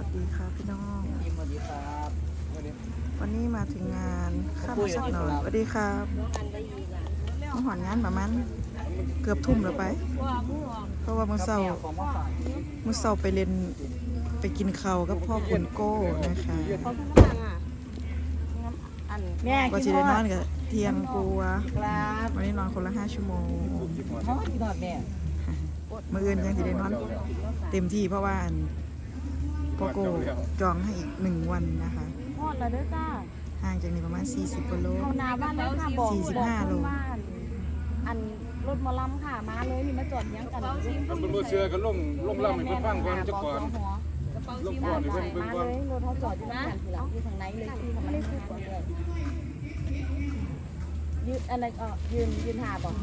วัสดีครับพี่น้องทีมสวัสดีครับสวัสดีวันนี้มาถึงงานข้ามมาสักหน่อยสวัสดีครับมาหอนงานประมาณเกือบทุ่มแล้วไป เพราะว่ามื่อเช้าของมาฝากมื่อเช้าไปเรียนไปกินข้าวกับพ่อคุณโก้นะคะแม่ว่ากิจะนได้ทนออนดกับเที่ยงกลัวครับวันนี้นอนคนละห้าชั่วโมงทอดกินทอดแม่มื่ออื่นยังจะได้นอนเต็มที่เพราะว่า อันพ่อโก้จองให้อีกหนึ่งวันนะคะ ทอดแล้วเด้อจ้าห่างจากนี้ประมาณ 40กิโล เอานาบ้านเลยค่ะบอกสี่สิบบอกห้าเพื่อนโล บ้านอันรถหมอลำค่ะมาเลยนี่มาจอดเลี้ยังกันถ้าเป็นบ่เชื่อก็ลงลงล่ำให้เพิ่นฟังก่อนจักก่อน ลงก่อนให้เพิ่นเบิ่งมาก่อนเลยรถเขาจอดอยู่นะทีหลังอยู่ทางไหนเลยที่ทำไมได้พูดก่อนเลยยืนอะไรก็ยืนยืนหาบอก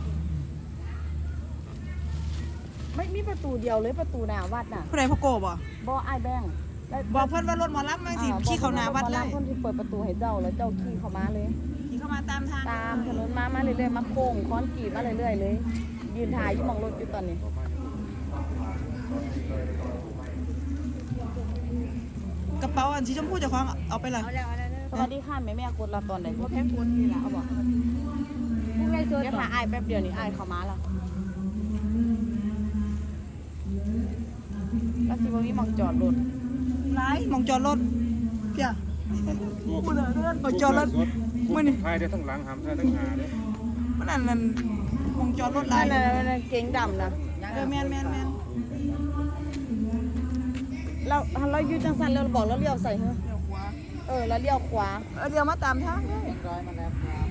ไม่มีประตูเดียวเลยประตูหน้าวัดน่ะผู้ใดพ่อโก้บ่บ่อายแบงค์แล้ว บอกเพื่อนว่ารถหมอลำมาสิอ่ขี่เขาหนาวัดเลยบอกคนที่เปิดประตูให้เจ้าแล้วเจ้าขี่เข้ามาเลย ขี่เข้ามาตามทางตามถนนมามาเรื่อยๆมาโค้งค้อนกรีดมาเรื่อยๆเลยยืนถ่ายอยู่หมองรถอยู่ตอนนี้กระเป๋าอันสีชมพูเจะคล้าของเอาไปเลยสวัสดีค่ะแม่แม่กดเราตอนไหนว่าแพ้กดนี่ละเขาบอกเดี๋ยวถ่ายอายแป๊บเดียวนี่อายเข้ามาแล้วแล้วสิบ่มีหมองจอดรถ ไรมองจอดรถเพียพูดเลยเรื่องมองจอดรถมื้อนี้ถ่ายได้ทั้งหลังหามถ่ายทั้งหน้าเด้อมันนั่นนั่นมองจอดรถไรนั่นน่ะนั่นเก๋งดำนะเออแมนแมนแมนเราเราอยู่จังสันเราบอกเราเลี้ยวใส่เหรอเออแล้วเลี้ยวขวาเออเดี๋ยวมาตามทางเลยร้อยมาแล้วครับ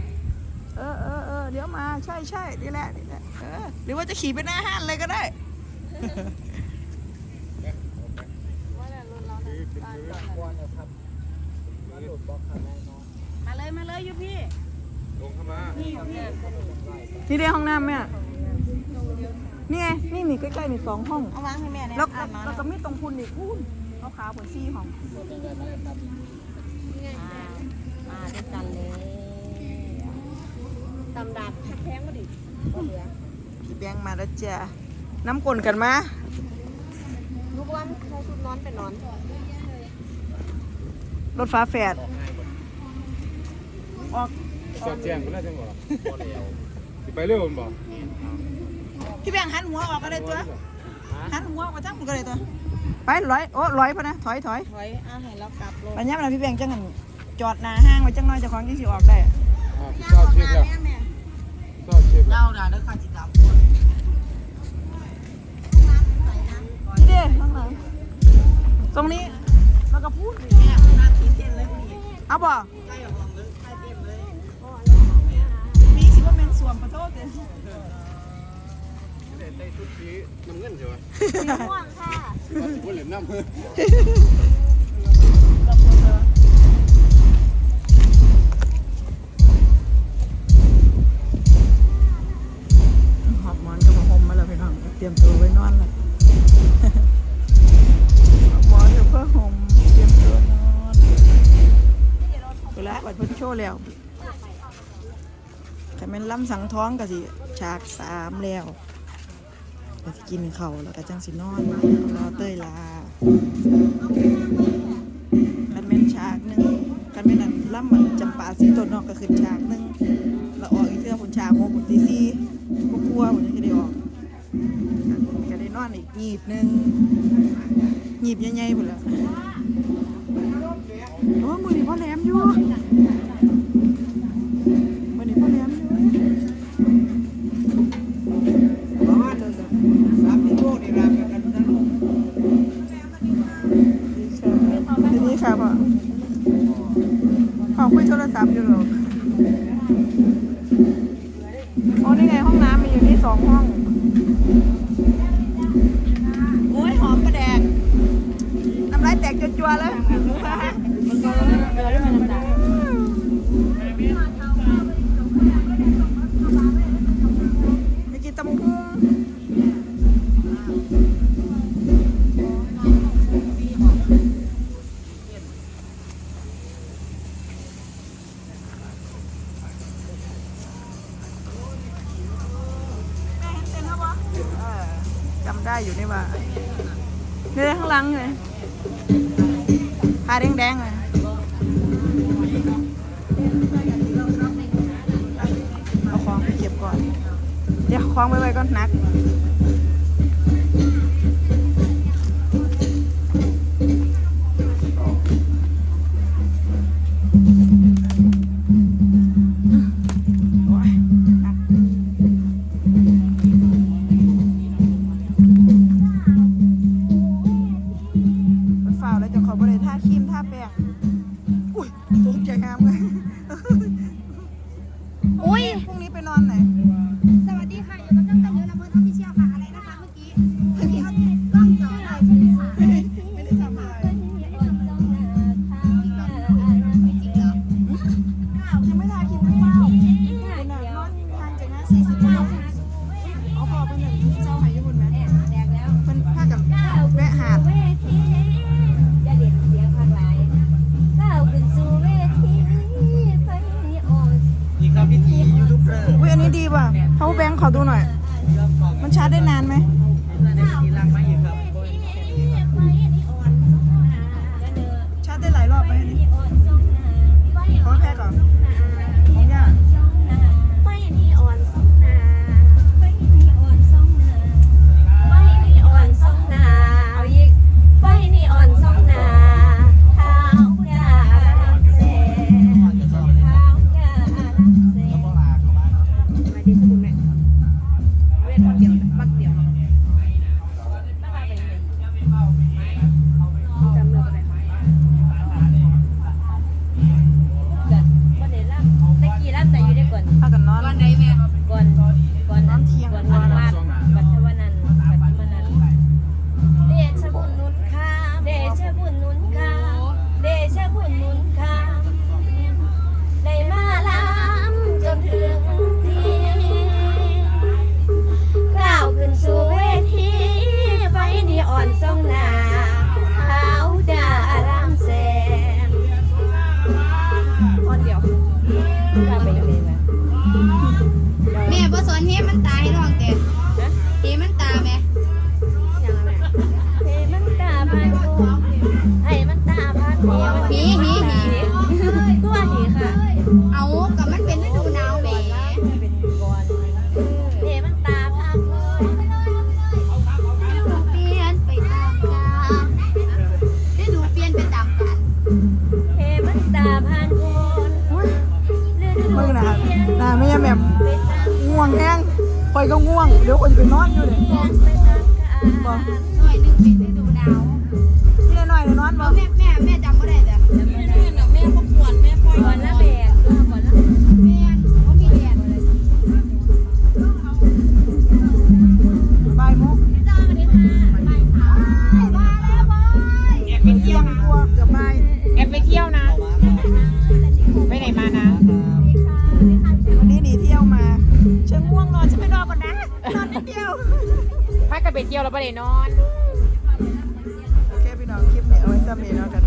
เออเออเออเดี๋ยวมาใช่ใช่นี่แหละนี่แหละเออหรือว่าจะขี่ไปหน้าห้างเลยก็ได้ กวนอยู่ครับ มาเลยมาเลยอยู่พี่ ลงเข้ามานี่อยู่พี่นี่เรียห้องน้ำไหมอะนี่ไง นี่นี่ใกล้ๆนี่สองห้อง เอาวางให้แม่เนี่ยแล้วอ่านมาแล้วก็มีตรงคุณอีกอู้นเอาขาผลซี่ห้อง อ่ามาด้วยกันเลยตำดาบแพงมาดิบ่เหลือพี่แบงค์มาแล้วจ้ะน้ำกลนกันมา ลูกวันเขาชุดนอนไปนอน รถฟ้าแฝดออกสอดแจ้งเพิ่นแล้วจังบ่บ่แล้วสิไปเร็วบ่บ่พี่แบงค์หันหัวออกก็ได้ตัวหันหัวออกมาทั้งหมดก็ได้ตัวไปร้อยโอ้ร้อยพอนะถอยถอยถอยอาให้เรากลับรถปัญญามันพี่แบงค์จังหันจอดหน้าห้างไว้จังน้อยเจะของยังสิออกได้อ่าเช้าเช็คแล้วเช้าเช็คแล้วเล่าด่าเด้อค่ะจิตดับนี่เด้ข้างหลังตรงนี้แล้วก็พูดแม่ข้างหน้าตีเต้น เลยเอาบ่มีสิว่าแมนสวมขอโทษเด้อได้ได้ชุดสีน้ำเงินใช่ไหมม่วงค่ะว่าสิบ่เล่นน้ำ ว์แล้วแต่แม่นล้ำสังท้องก็สิฉากสามแล้วก็สิกินเขาแล้วก็จังสินอนรอเต้ยลากันแม่นฉากหนึ่งกันแม่นอันล้ำมันจำปาสีต้นนอกก็คือฉากหนึ่งแล้วออกอีกเทื่อผลฉากโมผลตีสี่พวกครัวผลจะได้ออกก็ได้นอนอีกหยีบหนึ่งหยีบใหญ่ๆหมดแล้ว อพ่อคุยโทรศัพท์อยู่หรอกโอ้นี่ไงห้องน้ำมีอยู่ที่สองห้อง โอ้ยหอมกระแดกน้ำลายแตกจัวๆเลย ออจำได้อยู่นี่ว่าเนี่ยข้างหลังเลยแดงๆเลยเอาของไปเก็บก่อน เดี๋ยวของไปไว้ก่อนนัก นี้ไปนอนไหน สวัสดีค่ะอยู่กับช่องแต่เยอะลำเพิร์นออฟฟิเชียลค่ะอะไรนะคะเมื่อกี้เมื่อกี้เอากล้องจ่อได้ใช่ไหมคะไม่ได้ไม่ได้ทำอะไรไม่ได้ทำกล้องนะไม่จริงเหรอยังไม่ทาครีมไม่เฝ้าเป็นน่ะนอนทางจากนั้นสี่สิบกิโมันชาร์จได้นานไหมชาร์จได้หลายรอบไหมอันนีนี้ออนส่งหน้าไฟขอแพ้ก่อน เฮ้มันตาพันกูหีหีหีตัวหีค่ะเอาก็มันเป็นฤดูหนาวแหมเนบอลให้มันตาพันกูฤดูเปลี่ยนไปตามกาลฤดูเปลี่ยนไปตามกาลให้มันตาพันกูอุ้ยฤดูมึงนะเปลี่ยนน่าไม่ยาแหม่มไปตามง่วงแห้งคอยก็ง่วง เดี๋ยวคนจะไปนอนอยู่เลยกาลไปตามกาล หน่อยหนึงเป็น ไปไหนมานะ วันนี้หนีเที่ยวมาฉันง่วงนอนฉันไปนอนก่อนนะ นอนนิดเดียวพากันไปเที่ยวแล้วไปไหนนอน โอเคพี่น้องคลิปนี้เอาไว้ซ้ำนี้เนาะกัน